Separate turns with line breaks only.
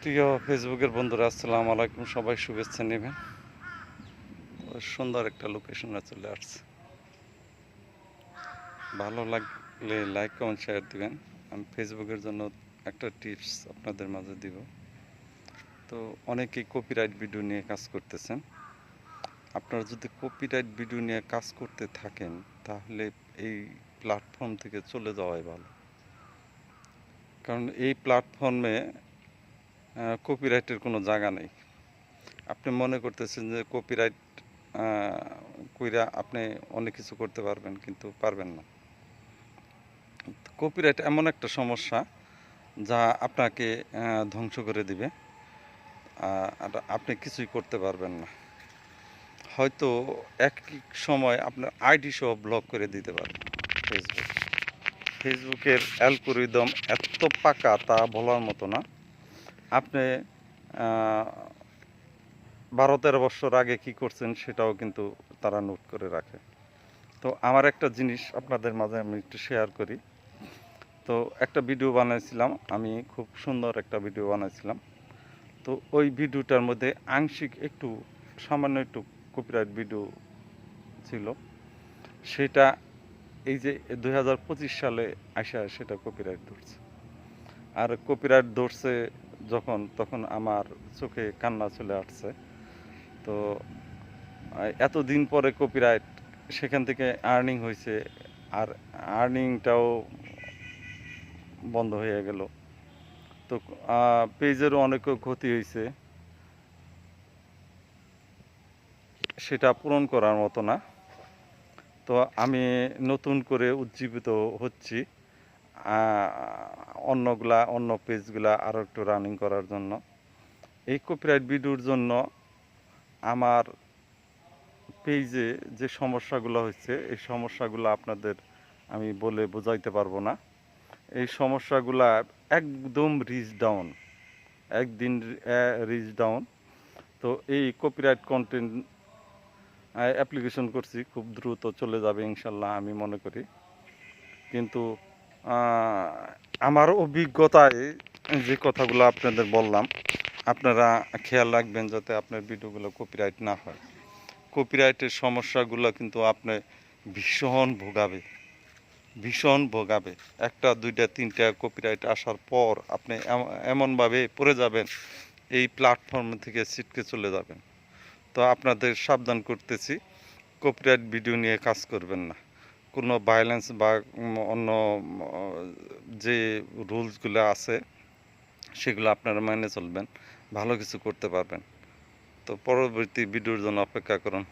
প্রিয় ফেসবুকের বন্ধুরা, আসসালামু আলাইকুম। সবাই শুভেচ্ছা নেবেন। সুন্দর একটা লোকেশনে চলে আসছে। ভালো লাগলে লাইক, কমেন্ট, শেয়ার দিবেন। আমি ফেসবুকের জন্য একটা টিপস আপনাদের মাঝে দিব। তো অনেকেই কপিরাইট ভিডিও নিয়ে কাজ করতেছেন। আপনারা যদি কপিরাইট ভিডিও নিয়ে কাজ করতে থাকেন, তাহলে এই প্ল্যাটফর্ম থেকে চলে যাওয়াই ভালো। কারণ এই প্ল্যাটফর্মে কপিরাইটের কোনো জায়গা নেই। আপনি মনে করতেছেন যে কপিরাইট কইরা আপনি অনেক কিছু করতে পারবেন, কিন্তু পারবেন না। কপিরাইট এমন একটা সমস্যা যা আপনাকে ধ্বংস করে দিবে আর আপনি কিছুই করতে পারবেন না। হয়তো এক সময় আপনার আইডি সহ ব্লক করে দিতে পারবে ফেসবুক ফেসবুকের অ্যালগোরিদম এত পাকা তা বলার মতো না। আপনি বারো তেরো বছর আগে কি করছেন সেটাও কিন্তু তারা নোট করে রাখে। তো আমার একটা জিনিস আপনাদের মাঝে আমি একটু শেয়ার করি। তো একটা ভিডিও বানাইছিলাম, আমি খুব সুন্দর একটা ভিডিও বানাইছিলাম। তো ওই ভিডিওটার মধ্যে আংশিক একটু, সামান্য একটু কপিরাইট ভিডিও ছিল। সেটা এই যে দু হাজার পঁচিশ সালে আসা সেটা কপিরাইট ধরছে। আর কপিরাইট ধরছে যখন, তখন আমার চোখে কান্না চলে আসছে। তো এতদিন পরে কপিরাইট সেখান থেকে আর্নিং হয়েছে আর আর্নিংটাও বন্ধ হয়ে গেল। তো পেজেরও অনেক ক্ষতি হয়েছে সেটা পূরণ করার মতো না। তো আমি নতুন করে উজ্জীবিত হচ্ছি। অন্যগুলা, অন্য পেজগুলা আরও একটু রানিং করার জন্য। এই কপিরাইট ভিডিওর জন্য আমার পেজে যে সমস্যাগুলো হচ্ছে এই সমস্যাগুলো আপনাদের আমি বলে বোঝাইতে পারব না। এই সমস্যাগুলা একদম রিচ ডাউন একদিন রিচ ডাউন তো এই কপিরাইট কন্টেন্ট অ্যাপ্লিকেশন করছি, খুব দ্রুত চলে যাবে ইনশাল্লাহ আমি মনে করি। কিন্তু আমার অভিজ্ঞতায় যে কথাগুলো আপনাদের বললাম, আপনারা খেয়াল রাখবেন যাতে আপনার ভিডিওগুলো কপিরাইট না হয়। কপিরাইটের সমস্যাগুলো কিন্তু আপনি ভীষণ ভোগাবে ভীষণ ভোগাবে। একটা, দুইটা, তিনটা কপিরাইট আসার পর আপনি এম- এমনভাবে পড়ে যাবেন, এই প্ল্যাটফর্ম থেকে ছিটকে চলে যাবেন। তো আপনাদের সাবধান করতেছি কপিরাইট ভিডিও নিয়ে কাজ করবেন না। কোনো ভায়োলেন্স বা অন্য যে রুলসগুলো আছে, সেগুলো আপনারা মেনে চলবেন, ভালো কিছু করতে পারবেন। তো পরবর্তী ভিডিওর জন্য অপেক্ষা করুন।